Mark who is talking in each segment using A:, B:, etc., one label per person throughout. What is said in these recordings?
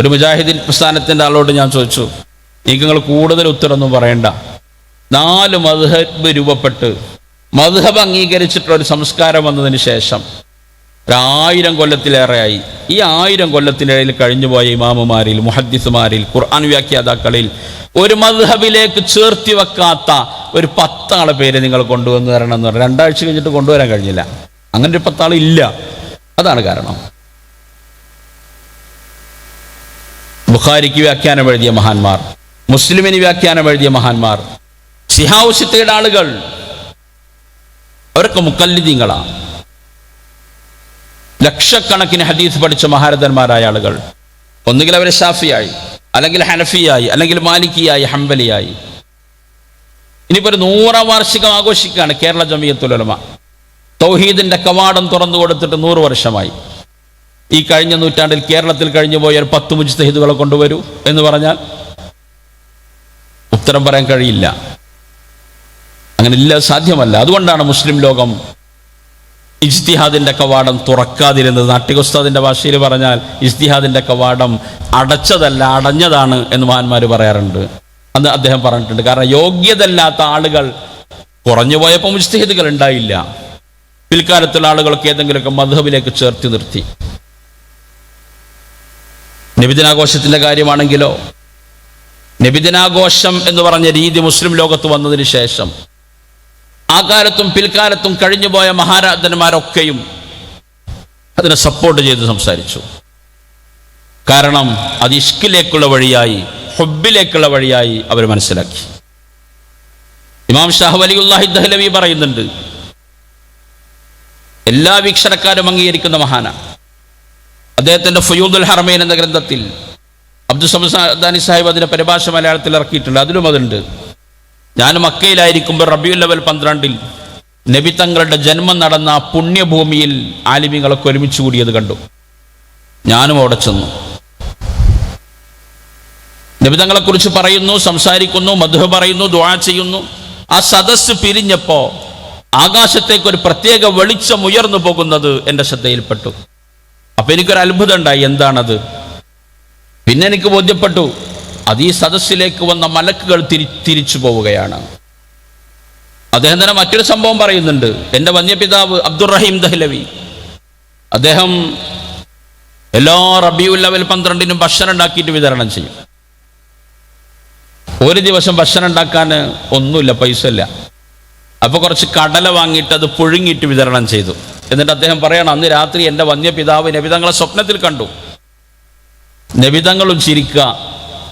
A: ഒരു മുജാഹിദീൻ പ്രസ്ഥാനത്തിന്റെ ആളോട് ഞാൻ ചോദിച്ചു നിങ്ങൾ കൂടുതൽ ഉത്തരമൊന്നും പറയണ്ട. നാല് മധുഹബ് രൂപപ്പെട്ട് മധുഹബ് അംഗീകരിച്ചിട്ടുള്ള ഒരു സംസ്കാരം വന്നതിന് ശേഷം ഒരായിരം കൊല്ലത്തിലേറെയായി. ഈ ആയിരം കൊല്ലത്തിനിടയിൽ കഴിഞ്ഞുപോയ ഇമാമുമാരിൽ മുഹദ്ദിസുമാരിൽ ഖുർആൻ വ്യാഖ്യാതാക്കളിൽ ഒരു മദ്ഹബിലേക്ക് ചേർത്തി വെക്കാത്ത ഒരു പത്താളെ പേര് നിങ്ങൾ കൊണ്ടുവന്ന് തരണം എന്ന് പറഞ്ഞു. രണ്ടാഴ്ച കഴിഞ്ഞിട്ട് കൊണ്ടുവരാൻ കഴിഞ്ഞില്ല. അങ്ങനെ ഒരു പത്താൾ ഇല്ല അതാണ് കാരണം. ബുഖാരിക്ക് വ്യാഖ്യാനം എഴുതിയ മഹാന്മാർ മുസ്ലിമിന് വ്യാഖ്യാനം എഴുതിയ മഹാന്മാർ സിഹാവുസിത്തയുടെ ആളുകൾ അവരൊക്കെ മുക്കല്ലിദീങ്ങളാണ് ലക്ഷക്കണക്കിന് ഹദീസ് പഠിച്ച മഹാരഥന്മാരായ ആളുകൾ. ഒന്നുകിൽ അവർ ഷാഫിയായി അല്ലെങ്കിൽ ഹനഫിയായി അല്ലെങ്കിൽ മാലിക്കിയായി ഹംബലിയായി. ഇനിയിപ്പോൾ ഒരു നൂറാം വാർഷികം ആഘോഷിക്കുകയാണ് കേരള ജമിയത്തുലമ തൗഹീദിന്റെ കവാടം തുറന്നു കൊടുത്തിട്ട് നൂറ് വർഷമായി. ഈ കഴിഞ്ഞ നൂറ്റാണ്ടിൽ കേരളത്തിൽ കഴിഞ്ഞു പോയ പത്ത് മുജ്തഹിദുകളെ കൊണ്ടുവരൂ എന്ന് പറഞ്ഞാൽ ഉത്തരം പറയാൻ കഴിയില്ല. അങ്ങനെ ഇല്ല സാധ്യമല്ല. അതുകൊണ്ടാണ് മുസ്ലിം ലോകം ഇജ്തിഹാദിന്റെ കവാടം തുറക്കാതിരുന്നത്. നാട്ടികുസ്താദിന്റെ ഭാഷയിൽ പറഞ്ഞാൽ ഇജ്തിഹാദിന്റെ കവാടം അടച്ചതല്ല അടഞ്ഞതാണ് എന്ന് മഹാന്മാർ പറയാറുണ്ട്. അന്ന് അദ്ദേഹം പറഞ്ഞിട്ടുണ്ട് കാരണം യോഗ്യതല്ലാത്ത ആളുകൾ കുറഞ്ഞു പോയപ്പോൾ മുജ്തഹിദുകൾ ഉണ്ടായില്ല. പിൽക്കാലത്തുള്ള ആളുകളൊക്കെ ഏതെങ്കിലുമൊക്കെ മധുബിലേക്ക് ചേർത്തി നിർത്തി. നബിദിനാഘോഷത്തിന്റെ കാര്യമാണെങ്കിലോ? നബിദിനാഘോഷം എന്ന് പറഞ്ഞ രീതി മുസ്ലിം ലോകത്ത് വന്നതിന് ശേഷം ആ കാലത്തും പിൽക്കാലത്തും കഴിഞ്ഞുപോയ മഹാരാജന്മാരൊക്കെയും അതിനെ സപ്പോർട്ട് ചെയ്ത് സംസാരിച്ചു. കാരണം അത് ഇഷ്കിലേക്കുള്ള വഴിയായി ഹൊബിലേക്കുള്ള വഴിയായി അവർ മനസ്സിലാക്കി. ഇമാം ഷാഹ് വലിയുല്ലാഹി ദഹ്ലവി പറയുന്നുണ്ട് എല്ലാ വീക്ഷണക്കാരും അംഗീകരിക്കുന്ന മഹാന അദ്ദേഹത്തിന്റെ ഫയൂദുൽ ഹർമൈൻ എന്ന ഗ്രന്ഥത്തിൽ അബ്ദുസമദാനി സാഹിബ് അതിന്റെ പരിഭാഷ മലയാളത്തിൽ ഇറക്കിയിട്ടുണ്ട്. അതിലും അതുണ്ട്. ഞാൻ മക്കയിലായിരിക്കുമ്പോൾ റബിയുൽ ലെവൽ പന്ത്രണ്ടിൽ നബി തങ്ങളുടെ ജന്മം നടന്ന പുണ്യഭൂമിയിൽ ആലിമികളൊക്കെ ഒരുമിച്ച് കൂടിയത് കണ്ടു. ഞാനും അവിടെ ചെന്നു. നബി തങ്ങളെക്കുറിച്ച് പറയുന്നു സംസാരിക്കുന്നു മധു പറയുന്നു ദ്വാ ചെയ്യുന്നു. ആ സദസ് പിരിഞ്ഞപ്പോ ആകാശത്തേക്ക് ഒരു പ്രത്യേക വെളിച്ചം ഉയർന്നു പോകുന്നത് എന്റെ ശ്രദ്ധയിൽപ്പെട്ടു. അപ്പൊ എനിക്കൊരു അത്ഭുതം ഉണ്ടായി എന്താണത്? പിന്നെ എനിക്ക് ബോധ്യപ്പെട്ടു. അത് ഈ സദസ്സിലേക്ക് വന്ന മലക്കുകൾ തിരി തിരിച്ചു പോവുകയാണ്. അദ്ദേഹം തന്നെ മറ്റൊരു സംഭവം പറയുന്നുണ്ട്. എന്റെ വന്യപിതാവ് അബ്ദുറഹീം ദഹ്ലവി. അദ്ദേഹം എല്ലാ റബിയുൽ ലെവൽ പന്ത്രണ്ടിനും ഭക്ഷണം ഉണ്ടാക്കിയിട്ട് വിതരണം ചെയ്യും. ഒരു ദിവസം ഭക്ഷണം ഉണ്ടാക്കാൻ ഒന്നുമില്ല പൈസ ഇല്ല. അപ്പൊ കുറച്ച് കടല വാങ്ങിയിട്ട് അത് പുഴുങ്ങിയിട്ട് വിതരണം ചെയ്തു. എന്നിട്ട് അദ്ദേഹം പറയണം അന്ന് രാത്രി എന്റെ വന്യപിതാവ് നബിതങ്ങളെ സ്വപ്നത്തിൽ കണ്ടു. നബിതങ്ങളും ചിരിക്കുക.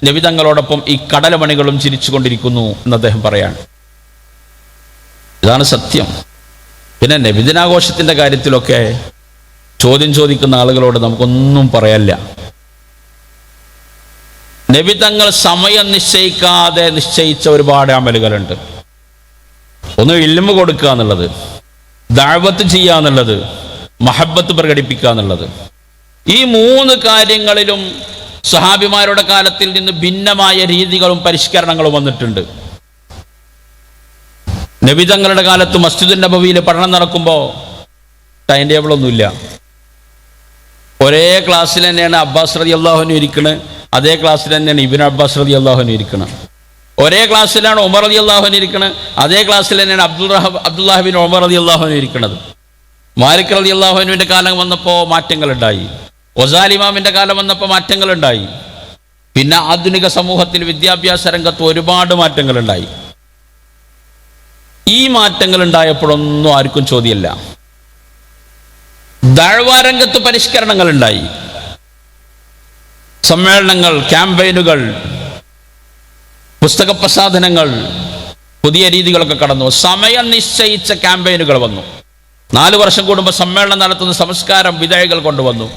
A: നബിതങ്ങളോടൊപ്പം ഈ കടലമണികളും ചിരിച്ചുകൊണ്ടിരിക്കുന്നു എന്ന് അദ്ദേഹം പറയാണ്. ഇതാണ് സത്യം. പിന്നെ നബിദിനാഘോഷത്തിന്റെ കാര്യത്തിലൊക്കെ ചോദ്യം ചോദിക്കുന്ന ആളുകളോട് നമുക്കൊന്നും പറയല്ല. നബിതങ്ങൾ സമയം നിശ്ചയിക്കാതെ നിശ്ചയിച്ച ഒരുപാട് അമലുകളുണ്ട്. ഒന്ന് ഇല്ലുമ്പ് കൊടുക്കുക എന്നുള്ളത്. ദാഴ്വത്ത് ചെയ്യുക എന്നുള്ളത് മഹബത്ത് പ്രകടിപ്പിക്കുക എന്നുള്ളത്. ഈ മൂന്ന് കാര്യങ്ങളിലും സഹാബിമാരുടെ കാലത്തിൽ നിന്ന് ഭിന്നമായ രീതികളും പരിഷ്കരണങ്ങളും വന്നിട്ടുണ്ട്. നബിതങ്ങളുടെ കാലത്ത് മസ്ജിദ് നബവിയിൽ പഠനം നടക്കുമ്പോൾ ടൈം ടേബിളൊന്നുമില്ല ഒരേ ക്ലാസ്സിൽ തന്നെയാണ് അബ്ബാസ് റതി അള്ളാഹുനും ഇരിക്കുന്നത് അതേ ക്ലാസ്സിൽ തന്നെയാണ് ഇബിൻ അബ്ബാസ് റതി അള്ളാഹുനും ഇരിക്കുന്നത് ഒരേ ക്ലാസ്സിലാണ് ഉമർ അലി അള്ളാഹുൻ ഇരിക്കുന്നത് അതേ ക്ലാസ്സിൽ തന്നെയാണ് അബ്ദുൽ റഹബ് അബ്ദുല്ലാഹിബിൻ ഉമർ അലി അള്ളാഹുനും ഇരിക്കുന്നത് മാലിക് അലി അള്ളാഹുവിന്റെ കാലം വന്നപ്പോൾ മാറ്റങ്ങളുണ്ടായി ഒസാലിമാമിന്റെ കാലം വന്നപ്പോൾ മാറ്റങ്ങളുണ്ടായി പിന്നെ ആധുനിക സമൂഹത്തിൽ വിദ്യാഭ്യാസ രംഗത്ത് ഒരുപാട് മാറ്റങ്ങളുണ്ടായി ഈ മാറ്റങ്ങൾ ഉണ്ടായപ്പോഴൊന്നും ആർക്കും ചോദ്യമല്ല. ദഴവാരംഗത്ത് പരിഷ്കരണങ്ങൾ ഉണ്ടായി. സമ്മേളനങ്ങൾ ക്യാമ്പയിനുകൾ പുസ്തക പ്രസാധനങ്ങൾ പുതിയ രീതികളൊക്കെ കടന്നു. സമയം നിശ്ചയിച്ച ക്യാമ്പയിനുകൾ വന്നു. നാല് വർഷം കൂടുമ്പോൾ സമ്മേളനം നടത്തുന്ന സംസ്കാരം വിധേയകൾ കൊണ്ടുവന്നു.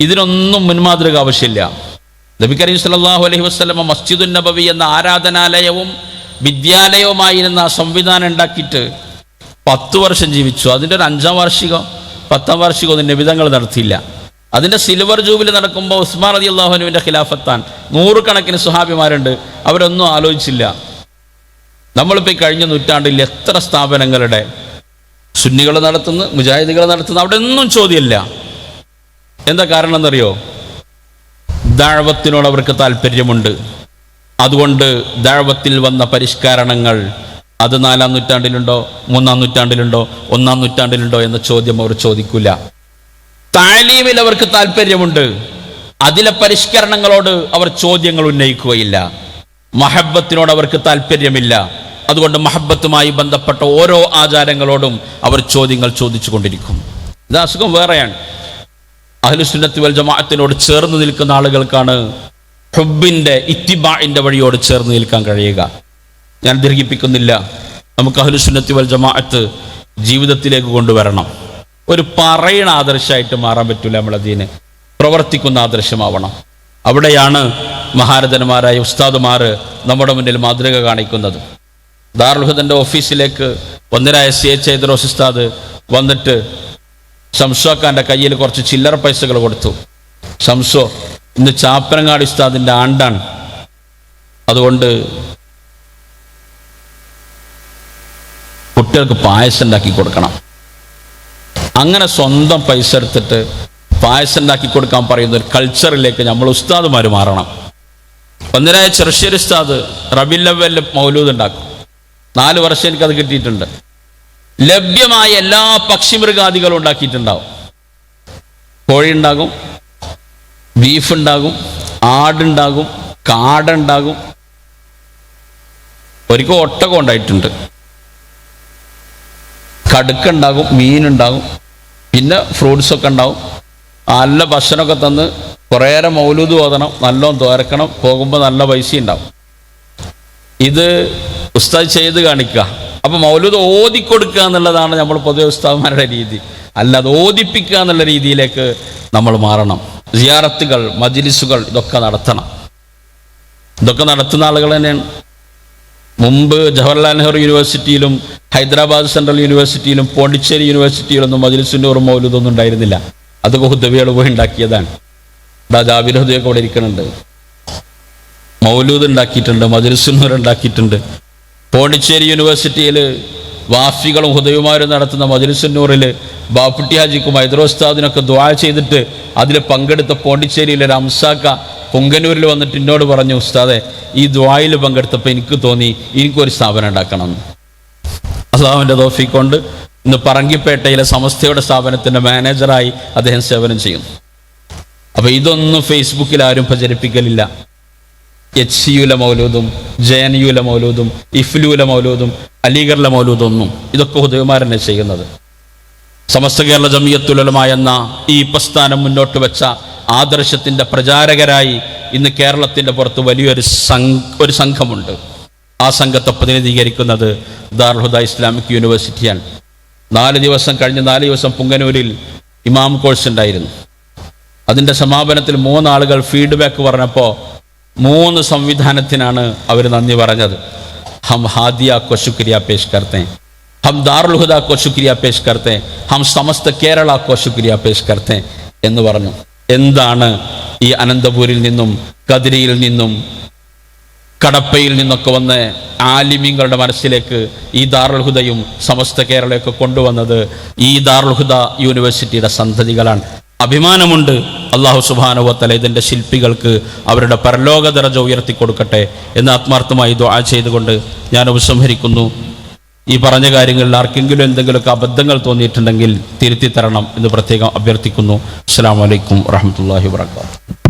A: ഇതിനൊന്നും മുൻമാതൃക ആവശ്യമില്ല. നബി കരീം സല്ലല്ലാഹു അലൈഹി വസ്ലമ മസ്ജിദുൻ നബവി എന്ന ആരാധനാലയവും വിദ്യാലയവുമായിരുന്ന ആ സംവിധാനം ഉണ്ടാക്കിയിട്ട് പത്ത് വർഷം ജീവിച്ചു. അതിന്റെ ഒരു അഞ്ചാം വാർഷികം പത്താം വാർഷികം ഒന്നും നിബിധങ്ങൾ നടത്തിയില്ല. അതിന്റെ സിൽവർ ജൂബിലി നടക്കുമ്പോൾ ഉസ്മാൻ അലി അള്ളാഹുനുവിന്റെ ഖിലാഫത്താൻ നൂറുകണക്കിന് സുഹാബിമാരുണ്ട്. അവരൊന്നും ആലോചിച്ചില്ല. നമ്മളിപ്പോൾ ഈ കഴിഞ്ഞ നൂറ്റാണ്ടിൽ എത്ര സ്ഥാപനങ്ങളുടെ സുന്നികൾ നടത്തുന്നു മുജാഹിദുകൾ നടത്തുന്നു അവിടെ ഒന്നും ചോദ്യമില്ല. എന്താ കാരണം എന്നറിയോ ദാഴ്വത്തിനോട് അവർക്ക് താല്പര്യമുണ്ട്. അതുകൊണ്ട് ദാഴ്വത്തിൽ വന്ന പരിഷ്കരണങ്ങൾ അത് നാലാം നൂറ്റാണ്ടിലുണ്ടോ മൂന്നാം നൂറ്റാണ്ടിലുണ്ടോ ഒന്നാം നൂറ്റാണ്ടിലുണ്ടോ എന്ന ചോദ്യം അവർ ചോദിക്കില്ല താലീമിൽ അവർക്ക് താല്പര്യമുണ്ട് അതിലെ പരിഷ്കരണങ്ങളോട് അവർ ചോദ്യങ്ങൾ ഉന്നയിക്കുകയില്ല. മഹബത്തിനോട് അവർക്ക് താല്പര്യമില്ല അതുകൊണ്ട് മഹബത്തുമായി ബന്ധപ്പെട്ട ഓരോ ആചാരങ്ങളോടും അവർ ചോദ്യങ്ങൾ ചോദിച്ചു കൊണ്ടിരിക്കും ഇത് അസുഖം വേറെയാണ്. അഹ്ലുസുന്നത്തി വൽ ജമാഅത്തിനോട് ചേർന്ന് നിൽക്കുന്ന ആളുകൾക്കാണ് ഹുബിന്റെ ഇത്തിബാഇന്റെ വഴിയോട് ചേർന്ന് നിൽക്കാൻ കഴിയുക. ഞാൻ ദീർഘിപ്പിക്കുന്നില്ല. നമുക്ക് അഹ്ലുസുന്നത്തി വൽ ജമാഅത്ത് ജീവിതത്തിലേക്ക് കൊണ്ടുവരണം. ഒരു പറയണ ആദർശമായിട്ട് മാറാൻ പറ്റില്ല നമ്മളതീന് പ്രവർത്തിക്കുന്ന ആദർശമാവണം. അവിടെയാണ് മഹാരഥന്മാരായ ഉസ്താദുമാർ നമ്മുടെ മുന്നിൽ മാതൃക കാണിക്കുന്നത്. ദാർഹുദന്റെ ഓഫീസിലേക്ക് ഒന്നിനായ സി എച്ച് ഐദ്രോസ് ഉസ്താദ് വന്നിട്ട് ഷംസോക്കാന്റെ കയ്യിൽ കുറച്ച് ചില്ലറ പൈസകൾ കൊടുത്തു. ഷംസോ ഇന്ന് ചാപ്പനങ്ങാടി ഉസ്താദിന്റെ ആണ്ടാണ്. അതുകൊണ്ട് കുട്ടികൾക്ക് പായസം ഉണ്ടാക്കി കൊടുക്കണം. അങ്ങനെ സ്വന്തം പൈസ എടുത്തിട്ട് പായസം ഉണ്ടാക്കി കൊടുക്കാൻ പറയുന്ന ഒരു കൾച്ചറിലേക്ക് നമ്മൾ ഉസ്താദുമാർ മാറണം. ഒന്നിനായ ചെറുശ്ശേരി ഉസ്താദ് റബില്ലവൽ മൗലൂദ് ഉണ്ടാക്കും. നാല് വർഷം എനിക്കത് കിട്ടിയിട്ടുണ്ട്. ലഭ്യമായ എല്ലാ പക്ഷിമൃഗാദികളും ഉണ്ടാക്കിയിട്ടുണ്ടാവും. കോഴി ഉണ്ടാകും ബീഫ് ഉണ്ടാകും ആടുണ്ടാകും കാടുണ്ടാകും ഒരിക്കൽ ഒട്ടകം ഉണ്ടായിട്ടുണ്ട്. കടുക്കുണ്ടാകും മീനുണ്ടാകും പിന്നെ ഫ്രൂട്ട്സൊക്കെ ഉണ്ടാവും. നല്ല ഭക്ഷണമൊക്കെ തന്ന് കുറേയേറെ മൗലൂദ് ഓതണം നല്ലോണം തോരക്കണം പോകുമ്പോൾ നല്ല പൈസ ഉണ്ടാവും. ഇത് ഉസ്താദ് ചെയ്ത് കാണിക്കുക അപ്പം മൗലൂദ് ഓതിക്കൊടുക്കുക എന്നുള്ളതാണ് നമ്മൾ പൊതുവെ ഉസ്താദ്മാരുടെ രീതി. അല്ലാതെ ഓതിപ്പിക്കുക എന്നുള്ള രീതിയിലേക്ക് നമ്മൾ മാറണം. സിയാറത്തുകൾ മജിലിസുകൾ ഇതൊക്കെ നടത്തണം. ഇതൊക്കെ നടത്തുന്ന ആളുകൾ തന്നെയാണ്. മുമ്പ് ജവഹർലാൽ നെഹ്റു യൂണിവേഴ്സിറ്റിയിലും ഹൈദരാബാദ് സെൻട്രൽ യൂണിവേഴ്സിറ്റിയിലും പോണ്ടിച്ചേരി യൂണിവേഴ്സിറ്റിയിലൊന്നും മജിലിസിന്റെ മൗലൂദൊന്നും ഉണ്ടായിരുന്നില്ല. അതൊക്കെ ഹുദവികൾ ഉണ്ടാക്കിയതാണ്. രാജാവിരോധിയൊക്കെ ഇവിടെ ഇരിക്കുന്നുണ്ട് മൗലൂദ് ഉണ്ടാക്കിയിട്ടുണ്ട് മജിലിസുന്നൂർ ഉണ്ടാക്കിയിട്ടുണ്ട്. പോണ്ടിച്ചേരി യൂണിവേഴ്സിറ്റിയിൽ വാഫികളും ഹുദയുമാരും നടത്തുന്ന മജിലിസുന്നൂറിൽ ബാപ്പുട്ടി ഹാജിക്കും ഹൈദരോസ്താദിനൊക്കെ ദ്വാ ചെയ്തിട്ട് അതിൽ പങ്കെടുത്ത പോണ്ടിച്ചേരിയിലെ ഒരു അംസാക്ക പൊങ്കന്നൂരിൽ വന്നിട്ട് എന്നോട് പറഞ്ഞു ഉസ്താദെ ഈ ദ്വായിൽ പങ്കെടുത്തപ്പോൾ എനിക്ക് തോന്നി എനിക്കൊരു സ്ഥാപനം ഉണ്ടാക്കണം തോഫി തോഫിക്കൊണ്ട്. ഇന്ന് പറങ്കിപ്പേട്ടയിലെ സമസ്തയുടെ സ്ഥാപനത്തിന്റെ മാനേജറായി അദ്ദേഹം സേവനം ചെയ്യുന്നു. അപ്പോൾ ഇതൊന്നും ഫേസ്ബുക്കിൽ ആരും പ്രചരിപ്പിക്കലില്ല. എച്ച് സിയുലെ മൗലൂദും ജെ എൻ യുലെ മൗലൂദും ഇഫ്ലുവിലെ മൗലൂദും അലിഗറിലെ മൗലൂദും ഒന്നും ഇതൊക്കെ ഹുദയമാരനെ ചെയ്യുന്നത്. സമസ്ത കേരള ജമിയത്തുലമായ എന്ന ഈ പ്രസ്ഥാനം മുന്നോട്ട് വെച്ച ആദർശത്തിന്റെ പ്രചാരകരായി ഇന്ന് കേരളത്തിന്റെ പുറത്ത് വലിയൊരു ഒരു സംഘമുണ്ട്. ആ സംഘത്തെ പ്രതിനിധീകരിക്കുന്നത് ദാർഹുദ ഇസ്ലാമിക് യൂണിവേഴ്സിറ്റിയാണ്. നാല് ദിവസം കഴിഞ്ഞ നാല് ദിവസം പുങ്ങനൂരിൽ ഇമാം കോഴ്സ് ഉണ്ടായിരുന്നു. അതിന്റെ സമാപനത്തിൽ മൂന്നാളുകൾ ഫീഡ്ബാക്ക് പറഞ്ഞപ്പോൾ മൂന്ന് സംവിധാനത്തിനാണ് അവർ നന്ദി പറഞ്ഞത്. ഹം ഹാദിയ കോ ശുക്രിയ പേശ് കർത്തേ ഹം ദാർഹുദ കോ ശുക്രിയ പേശ് കർത്തേ ഹം സമസ്ത കേരള കോ ശുക്രിയ പേശ് കർത്തേ എന്ന് പറഞ്ഞു. എന്താണ് ഈ അനന്തപൂരിൽ നിന്നും കതിരിയിൽ നിന്നും കടപ്പയിൽ നിന്നൊക്കെ വന്ന് ആലിമീങ്ങളുടെ മനസ്സിലേക്ക് ഈ ദാർഹുദയും ഹുദയും സമസ്ത കേരളയൊക്കെ കൊണ്ടുവന്നത് ഈ ദാർഹുദ ഹുദ യൂണിവേഴ്സിറ്റിയുടെ സന്തതികളാണ്. അഭിമാനമുണ്ട്. അള്ളാഹു സുബാനുവത്തല ഇതിന്റെ ശില്പികൾക്ക് അവരുടെ പരലോക ദർജ ഉയർത്തി കൊടുക്കട്ടെ എന്ന് ആത്മാർത്ഥമായി ദ്വാ ചെയ്തുകൊണ്ട് ഞാൻ ഉപസംഹരിക്കുന്നു. ഈ പറഞ്ഞ കാര്യങ്ങളിൽ ആർക്കെങ്കിലും എന്തെങ്കിലുമൊക്കെ അബദ്ധങ്ങൾ തോന്നിയിട്ടുണ്ടെങ്കിൽ തിരുത്തി തരണം എന്ന് പ്രത്യേകം അഭ്യർത്ഥിക്കുന്നു. അസ്സാം വലൈക്കും വാഹമത്തല്ലാഹി വാത്തു